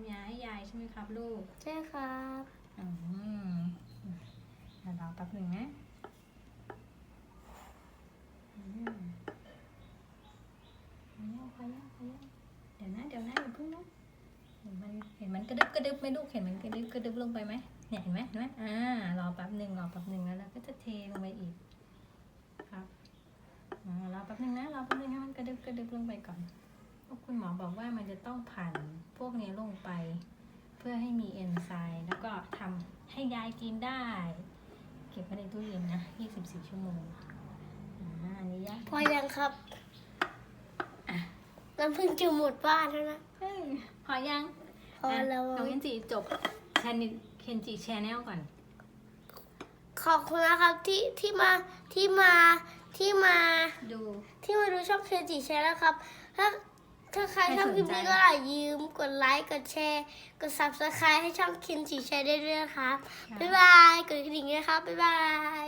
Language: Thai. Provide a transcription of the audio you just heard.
ำยาให้ยายใช่ไหมครับลูก ใช่ครับอืมเดี๋ยวรอแป๊บหนึ่งนะอืมพอยังพอยังพอยังเดี๋ยวนะเดี๋ยวนะอย่าเพิ่งนะเห็นมันเห็นมันกระดึบกระดึบไหมลูกเห็นมันกระดึบกระดึบลงไปไหมเนี่ยเห็นไหมเห็นไหมอ่ารอแป๊บหนึ่งรอแป๊บหนึ่งแล้วเราก็จะเทลงไปอีกครับอ่ารอแป๊บหนึ่งนะรอแป๊บหนึ่งให้มันกระดึบกระดึบลงไปก่อนเพราะคุณหมอบอกว่ามันจะต้องผ่านพวก นี้ลงไป เพื่อให้มีเอนไซม์แล้วก็ทำให้ยายกินได้ เก็บไว้ในตู้เย็นนะ 24 ชั่วโมงอ่าอันนี้ยากพอยังครับน้ำพึ่งจะหมดบ้านแล้วนะเฮ้ยพอยังพอแล้วะน้องเคนจิจบชานิเคนจิแชนแนลก่อน ขอบคุณนะครับที่ที่มาที่มาที่มาดู ที่มาดูช่องเคจิแชร์แล้วครับถ้า ถ้าใครให้ชอบคลิปสนใจนี้ก็อย่าลืมกดไลค์กดแชร์ กด subscribe ให้ช่องคินจิแชร์ได้ด้วยนะครับบ๊ายบายกดกระดิ่งด้วยครับบ๊ายบาย